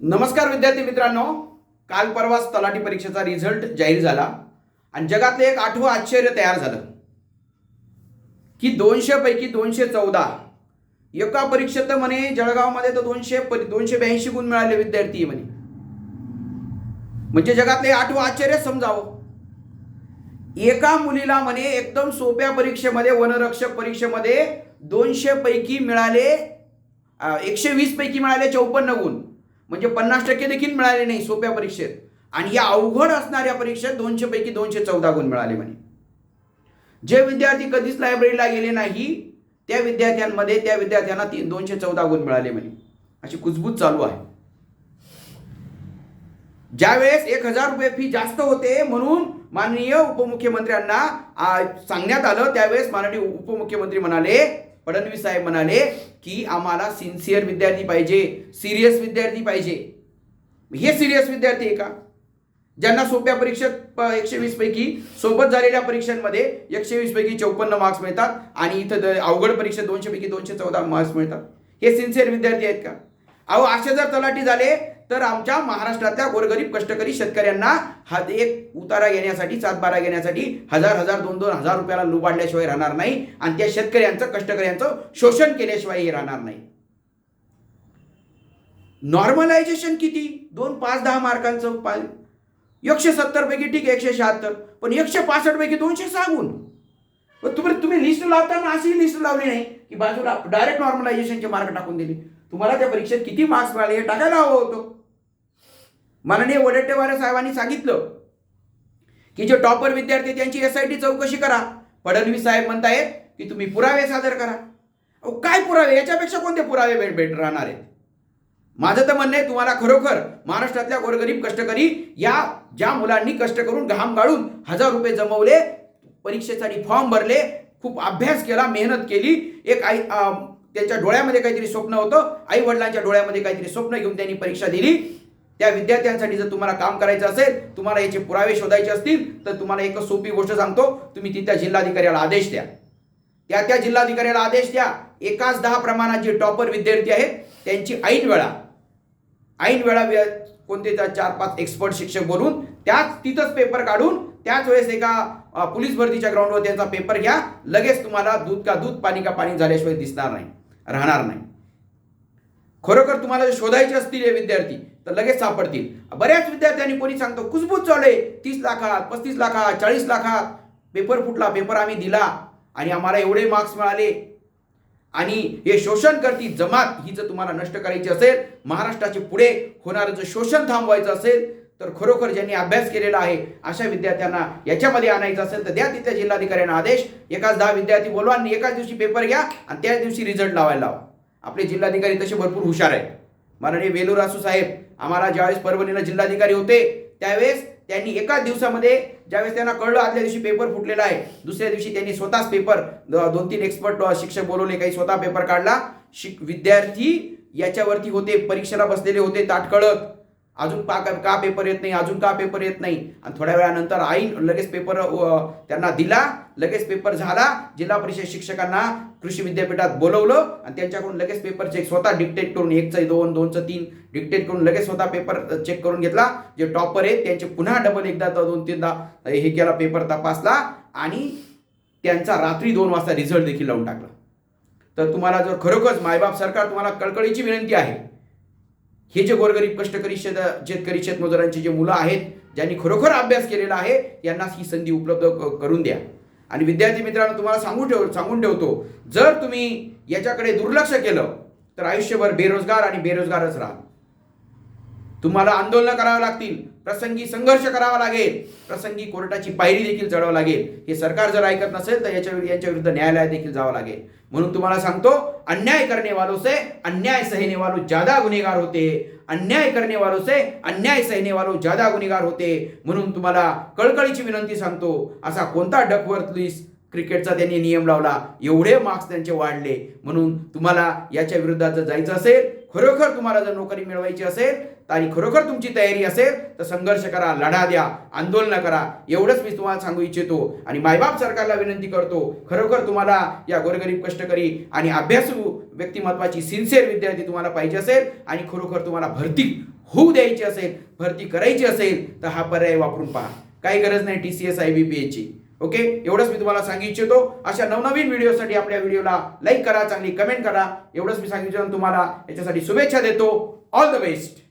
नमस्कार विद्यार्थी मित्रांनो. काल परवाच तलाठी परीक्षेचा रिझल्ट जाहीर झाला आणि जगातलं एक आठवं आश्चर्य तयार झालं. की दोनशे पैकी दोनशे चौदा एका परीक्षेत म्हणे जळगावमध्ये तर दोनशे दोनशे ब्याऐंशी गुण मिळाले विद्यार्थी म्हणे. म्हणजे जगातले आठवं आश्चर्य समजावं. एका मुलीला म्हणे एकदम सोप्या परीक्षेमध्ये वनरक्षक परीक्षेमध्ये दोनशे पैकी मिळाले एकशे वीस पैकी मिळाले चौपन्न गुण. म्हणजे पन्नास टक्के देखील मिळाले नाही सोप्या परीक्षेत. आणि या अवघड असणाऱ्या परीक्षेत दोनशे पैकी दोनशे चौदा गुण मिळाले म्हणे. जे विद्यार्थी कधीच लायब्ररीला गेले नाही त्या विद्यार्थ्यांमध्ये त्या विद्यार्थ्यांना तीन दोनशे चौदा गुण मिळाले म्हणे. अशी कुजबूज चालू आहे. ज्यावेळेस एक हजार रुपये फी जास्त होते म्हणून माननीय उपमुख्यमंत्र्यांना सांगण्यात आलं त्यावेळेस माननीय उपमुख्यमंत्री म्हणाले फडणवीस साहेब म्हणाले की आम्हाला सिन्सिअर विद्यार्थी पाहिजे सिरियस विद्यार्थी पाहिजे. हे सिरियस विद्यार्थी आहे का? ज्यांना सोप्या परीक्षेत एकशे वीस पैकी सोबत झालेल्या परीक्षांमध्ये एकशे वीस पैकी चौपन्न मार्क्स मिळतात आणि इथं द- अवघड परीक्षेत दोनशे पैकी दोनशे चौदा मार्क्स मिळतात. हे सिन्सिअर विद्यार्थी आहेत का? अहो असे जर तलाठी झाले तर आमच्या महाराष्ट्रातल्या गोरगरीब कष्टकरी शेतकऱ्यांना हा एक उतारा घेण्यासाठी सातबारा घेण्यासाठी हजार हजार दोन दोन हजार रुपयाला लुबाडल्याशिवाय राहणार नाही आणि त्या शेतकऱ्यांचं कष्टकऱ्यांचं शोषण केल्याशिवायही राहणार नाही. नॉर्मलायझेशन किती? दोन पाच दहा मार्कांचं पा एकशे सत्तर पैकी ठीक एकशे शहात्तर पण एकशे पासष्ट पैकी दोनशे सहा गुण तुम्ही तुम्ही लिस्ट लावताना अशी लिस्ट लावली नाही की बाजूला डायरेक्ट नॉर्मलायझेशनचे मार्क टाकून दिले. तुम्हाला त्या परीक्षेत किती मार्क्स मिळाले हे टाकायला हवं होतं. माननीय वडेट्टेवार साहेबांनी सांगितलं की जे टॉपर विद्यार्थी त्यांची एस आय टी चौकशी करा. फडणवीस साहेब म्हणतायत की तुम्ही पुरावे सादर करा. अहो, काय पुरावे? याच्यापेक्षा कोणते पुरावे भेट भेट राहणार आहेत? माझं तर म्हणणं आहे तुम्हाला खरोखर महाराष्ट्रातल्या गोरगरीब कष्टकरी या ज्या मुलांनी कष्ट करून घाम गाळून हजार रुपये जमवले परीक्षेसाठी फॉर्म भरले खूप अभ्यास केला मेहनत केली एक आई त्यांच्या डोळ्यामध्ये काहीतरी स्वप्न होतं. आई वडिलांच्या डोळ्यामध्ये काहीतरी स्वप्न घेऊन त्यांनी परीक्षा दिली. त्या विद्यार्थ्यांसाठी जर तुम्हाला काम करायचं असेल तुम्हाला याचे पुरावे शोधायचे असतील तर तुम्हाला एक सोपी गोष्ट सांगतो. तुम्ही तिथल्या जिल्हाधिकाऱ्याला आदेश द्या. त्या त्या जिल्हाधिकाऱ्याला आदेश द्या. एकाच दहा प्रमाणात जे टॉपर विद्यार्थी आहेत. त्यांची ऐन वेळा ऐन वेळा कोणते त्या चार पाच एक्सपर्ट शिक्षक बोलून त्याच तिथंच पेपर काढून त्याच वेळेस एका पोलीस भरतीच्या ग्राउंडवर त्यांचा पेपर घ्या. लगेच तुम्हाला दूध का दूध पाणी का पाणी झाल्याशिवाय दिसणार नाही. राहणार नाही. खरोखर तुम्हाला शोधायचे असतील हे विद्यार्थी तर लगेच सापडतील. बऱ्याच विद्यार्थ्यांनी कोणी सांगतो कुजबूज चालू आहे तीस लाखात पस्तीस लाखात चाळीस लाखात पेपर फुटला पेपर आम्ही दिला आणि आम्हाला एवढे मार्क्स मिळाले. आणि हे शोषण करती जमात ही जर तुम्हाला नष्ट करायची असेल महाराष्ट्राचे पुढे होणारं जर शोषण थांबवायचं असेल तर खरोखर ज्यांनी अभ्यास केलेला आहे अशा विद्यार्थ्यांना याच्यामध्ये आणायचं असेल तर द्या तिथल्या जिल्हाधिकाऱ्यांना आदेश. एकाच दहा विद्यार्थी बोलवा आणि एकाच दिवशी पेपर घ्या आणि त्याच दिवशी रिझल्ट लावायला लावा. आपले जिल्हाधिकारी तसे भरपूर हुशार आहेत. माननीय वेलूर साहेब आम्हाला ज्यावेळेस परभणीला जिल्हाधिकारी होते त्यावेळेस त्यांनी एकाच दिवसामध्ये ज्यावेळेस त्यांना कळलं आदल्या दिवशी पेपर फुटलेला आहे दुसऱ्या दिवशी त्यांनी स्वतःच पेपर दोन तीन एक्सपर्ट शिक्षक बोलवले काही स्वतः पेपर काढला. शिक विद्यार्थी याच्यावरती होते परीक्षेला बसलेले होते ताटकळत. अजून का का पेपर येत नाही अजून का पेपर येत नाही? आणि थोड्या वेळानंतर आई लगेच पेपर त्यांना दिला लगेच पेपर झाला जिल्हा परिषद शिक्षकांना कृषी विद्यापीठात बोलवलं आणि त्यांच्याकडून लगेच पेपर चेक स्वतः डिक्टेट करून एकचं दोन दोनचं तीन डिक्टेट करून लगेच स्वतः पेपर चेक करून घेतला. जे टॉपर आहेत त्यांचे पुन्हा डबल एकदा दोन तीनदा हे केला पेपर तपासला आणि त्यांचा रात्री दोन वाजता रिझल्ट देखील लावून टाकला. तर तुम्हाला जर खरोखरच मायबाप सरकार तुम्हाला कळकळीची विनंती आहे हे जे गोरगरीब कष्टकरी शेत शेतकरी शेतमजुरांची जे मुलं आहेत ज्यांनी खरोखर अभ्यास केलेला आहे यांना ही संधी उपलब्ध करून द्या. आणि विद्यार्थी मित्रांनो तुम्हाला सांगून ठेव सांगून ठेवतो जर तुम्ही याच्याकडे दुर्लक्ष केलं तर आयुष्यभर बेरोजगार आणि बेरोजगारच राहा. तुम्हाला आंदोलन करावं लागतील प्रसंगी संघर्ष करावा लागेल. प्रसंगी कोर्टाची पायरी देखील चढवावं लागेल. हे सरकार जर ऐकत नसेल तर याच्या यांच्या विरुद्ध न्यायालयात देखील जावं लागेल. म्हणून तुम्हाला सांगतो अन्याय करने वालों से अन्याय सहने वालों ज्यादा गुन्हेगार होते. अन्याय करणे वालो से अन्याय सहने वालो ज्यादा गुन्हेगार होते. म्हणून तुम्हाला कळकळीची विनंती सांगतो असा कोणता डकवर्थ क्रिकेटचा त्यांनी नियम लावला एवढे मार्क्स त्यांचे वाढले. म्हणून तुम्हाला याच्या विरुद्ध जर जायचं असेल खरोखर तुम्हाला जर नोकरी मिळवायची असेल आणि खरोखर तुमची तयारी असेल तर संघर्ष करा लढा द्या आंदोलन करा. एवढंच मी तुम्हाला सांगू इच्छितो आणि मायबाप सरकारला विनंती करतो खरोखर तुम्हाला या गोरगरीब कष्टकरी आणि अभ्यासू व्यक्तिमत्वाची सिन्सिअर विद्यार्थी तुम्हाला पाहिजे असेल आणि खरोखर तुम्हाला भरती होऊ द्यायची असेल भरती करायची असेल तर हा पर्याय वापरून पहा. काही गरज नाही T C S I B P एची ओके? एवढंच मी तुम्हाला सांगू इच्छितो. अशा नवनवीन व्हिडिओसाठी आपल्या व्हिडिओला लाईक करा चांगली कमेंट करा. एवढंच मी सांगितलं तुम्हाला याच्यासाठी शुभेच्छा देतो. All the best